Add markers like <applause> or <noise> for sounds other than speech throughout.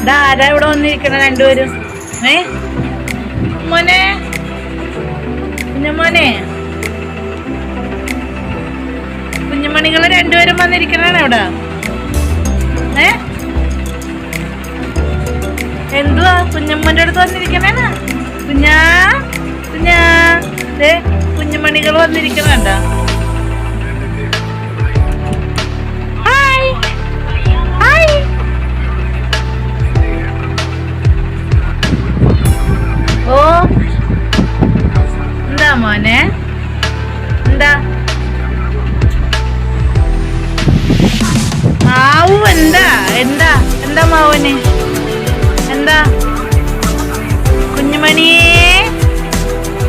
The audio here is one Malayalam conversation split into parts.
ഇതാ ആരാ ഇവിടെ വന്നിരിക്കണ രണ്ടുപേരും? ഏ? മോനെ? കുഞ്ഞുമോനെ? കുഞ്ഞുമണികൾ രണ്ടുപേരും വന്നിരിക്കണാണ് ഇവിടെ ഏ? എന്തുവാ കുഞ്ഞമ്മന്റെ അടുത്ത് വന്നിരിക്കണേന കുഞ്ഞാ? കുഞ്ഞാ? ദേ കുഞ്ഞുമണികൾ വന്നിരിക്കണണ്ട? എന്താ മാവു എന്താ? എന്താ? എന്താ മാവന്? എന്താ? കുഞ്ഞുമണിയേ.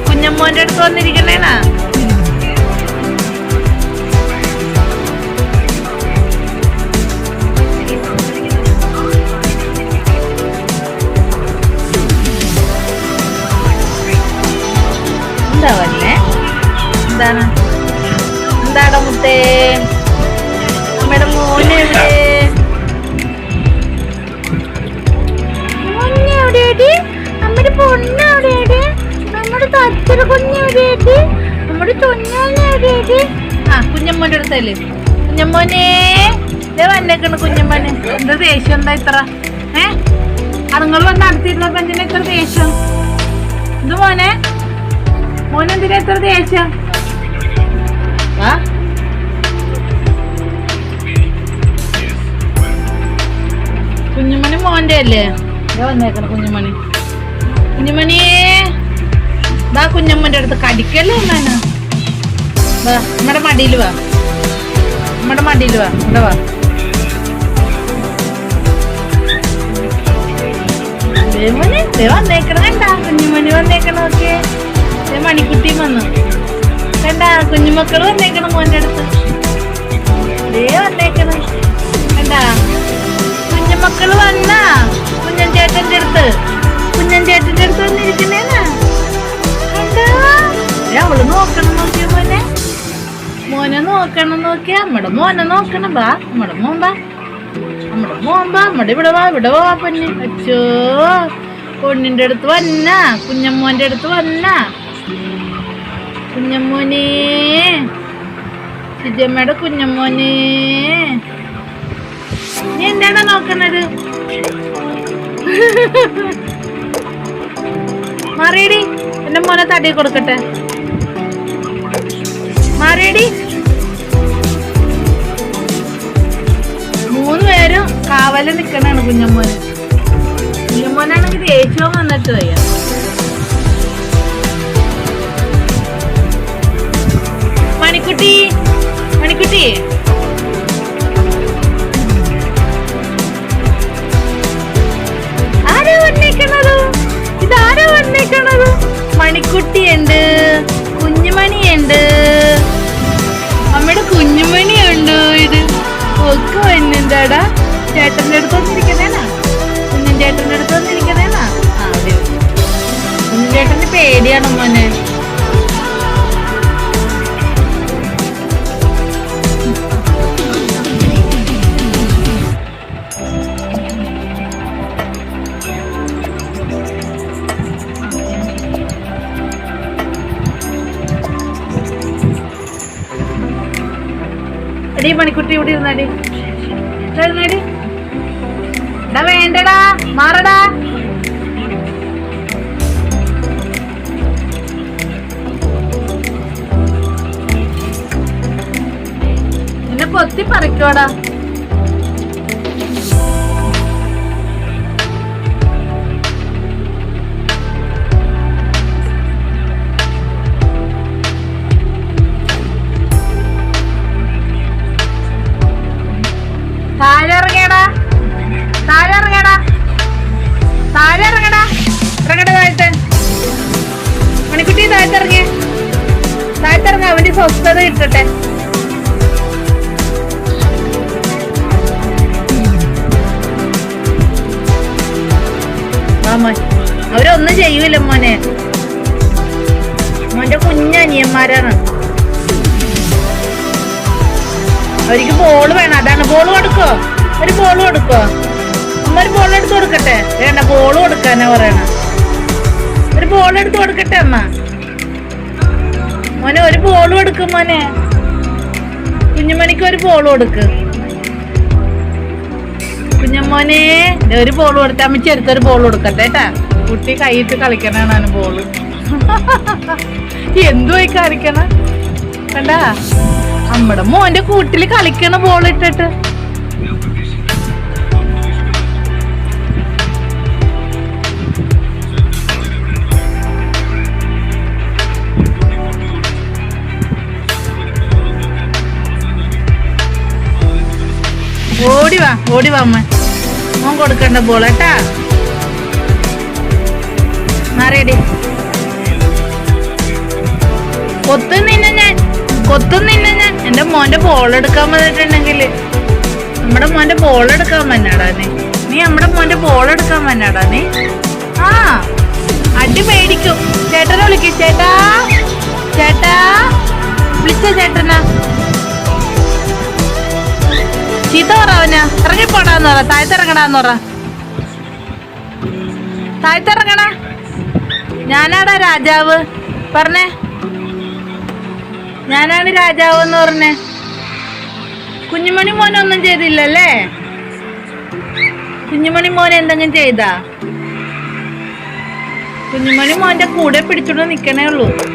കുഞ്ഞമ്മോന്റെ അടുത്ത് വന്നിരിക്കണേനാ നമ്മുടെ കുഞ്ഞെവിടെയായിട്ട് നമ്മുടെ ചൊഞ്ഞാലിന് ആ കുഞ്ഞമ്മോന്റെ അടുത്തല്ലേ കുഞ്ഞമ്മോനെ ഇതേ വന്നേക്കണ് കുഞ്ഞമ്മോനെ. എന്താ ദേഷ്യം എന്താ ഇത്ര? ഏ? അതുങ്ങൾ വന്ന് അടുത്തിരുന്നപ്പോ എന്തിനാ ഇത്ര ദേഷ്യം? ഇത് മോനെ? മോനെന്തിനാ ഇത്ര ദേഷ്യം? ആ? കുഞ്ഞുമണി മോന്റെ അല്ലേ? വന്നേക്കണ കുഞ്ഞുമണി കുഞ്ഞുമണിയേ ദാ കുഞ്ഞമ്മന്റെ അടുത്ത് കടിക്കല്ലേ അമ്മാന വാ നമ്മുടെ മടിയിൽ വാ. നമ്മുടെ മടിയിൽ വാ ഇവിടെ വാ. ദേ മോനെ ദേ വന്നേക്കണ കണ്ടാ കുഞ്ഞുമണി വന്നേക്കണ ദേ മണിക്കുട്ടിയും വന്നു. കണ്ടാ കുഞ്ഞുമക്കൾ വന്നേക്കണം മോന്റെ അടുത്ത്. ദേ വന്നേക്കണ. കണ്ടാ? കുഞ്ഞുമക്കൾ വന്നാ കുഞ്ഞൻ ചേട്ടന്റെ അടുത്ത്. കുഞ്ഞൻ ചേട്ടന്റെ അടുത്ത് വന്നിരിക്കുന്നേനാ നോക്കണം നോക്കിയാ. നമ്മുടെ മോനെ നോക്കണം ബാ. നമ്മുടെ മോൻ ബാ. നമ്മുടെ മോൻ ബാ. നമ്മുടെ ഇവിടെ വാ. ഇവിടെ വാ പൊന്നി. അച്ചോ. പൊണ്ണിന്റെ അടുത്ത് വന്ന. കുഞ്ഞമ്മോന്റെ അടുത്ത് വന്ന. കുഞ്ഞമ്മോനെ. സിജമ്മയുടെ കുഞ്ഞമ്മോനെ. നീ എന്താണ് നോക്കണത് മാറിയടി. എന്റെ മോനെ തടി കൊടുക്കട്ടെ. മാറിയടി. കാവൽ നിക്കണാണ് കുഞ്ഞമ്മോന്. കുഞ്ഞമ്മോനാണെങ്കിൽ ദേഷ്യവും വന്നിട്ട് വയ്യ. മണിക്കുട്ടി മണിക്കുട്ടി. ചേട്ടന്റെ അടുത്ത് വന്നിരിക്കണേനാ കുഞ്ഞൻ ചേട്ടന്റെ അടുത്ത് വന്നിരിക്കണേനാ ആ അതെ കുഞ്ഞൻ ചേട്ടന് പേടിയാണ് മോനെ. മണിക്കുട്ടി ഇവിടെ ഇരുന്നാടി. ഇരുന്നടി? എടാ വേണ്ടടാ മാറടാ. നിന്നെ കൊത്തി പറിക്കോടാ മണിക്കുട്ടി താഴ്ത്തിറങ്ങ അവന്റെ സ്വസ്ഥത കിട്ടട്ടെ. അവരൊന്നും ചെയ്യൂല മോനെ. മോന്റെ കുഞ്ഞനിയന്മാരാണ്. അവർക്ക് ബോൾ വേണം. അതാണ് ബോൾ കൊടുക്കോ? ഒരു ബോൾ കൊടുക്കോ? അമ്മ ഒരു ബോൾ എടുത്ത് കൊടുക്കട്ടെ. വേണ്ട ബോൾ കൊടുക്കാനാ പറയണ. ഒരു ബോൾ എടുത്ത് കൊടുക്കട്ടെ അമ്മ. മോനെ ഒരു ബോളും എടുക്കും മോനെ. കുഞ്ഞുമണിക്ക് ഒരു ബോളും എടുക്ക് കുഞ്ഞമ്മോനെ ഒരു ബോൾ കൊടുത്ത അമ്മ ചെറുത്തൊരു ബോൾ കൊടുക്കട്ടെ കേട്ടാ കുട്ടി കൈയിട്ട് കളിക്കണാണ് ബോൾ <laughs> എന്തുവായി കളിക്കണ? കണ്ടാ? നമ്മുടെ മോന്റെ കൂട്ടിൽ കളിക്കണ ബോൾ ഇട്ടിട്ട്. ഓടി വാ ഓടി വാ മോൻ കൊടുക്കണ്ട ബോൾ കേട്ടാ. മാറിയടി കൊത്തു നിന്നെ ഞാൻ കൊത്തു നിന്നെ ഞാൻ. എന്റെ മോന്റെ ബോൾ എടുക്കാൻ വന്നിട്ടുണ്ടെങ്കിൽ നമ്മുടെ മോന്റെ ബോൾ എടുക്കാൻ വന്നാടാ നീ. നീ നമ്മുടെ മോന്റെ ബോൾ എടുക്കാൻ വന്നാടാ നീ. ആ അടി പേടിക്കും ചേട്ടനെ വിളിക്കും ചേട്ടാ. ചേട്ടാ വിളിച്ച ചേട്ടനാ. ചീത്ത പറ. ഇറങ്ങിപ്പോടാന്ന് പറ. താഴ്ത്തിറങ്ങടാന്ന് പറ. താഴ്ത്തിറങ്ങണ ഞാനാടാ രാജാവ്. പറഞ്ഞേ. ഞാനാണ് രാജാവ് എന്ന് പറഞ്ഞേ. കുഞ്ഞുമണി മോനൊന്നും ചെയ്തില്ലല്ലേ? കുഞ്ഞുമണി മോൻ എന്തെങ്കിലും ചെയ്താ? കുഞ്ഞുമണി മോന്റെ കൂടെ പിടിച്ചോണ്ട് നിക്കണേ ഉള്ളൂ.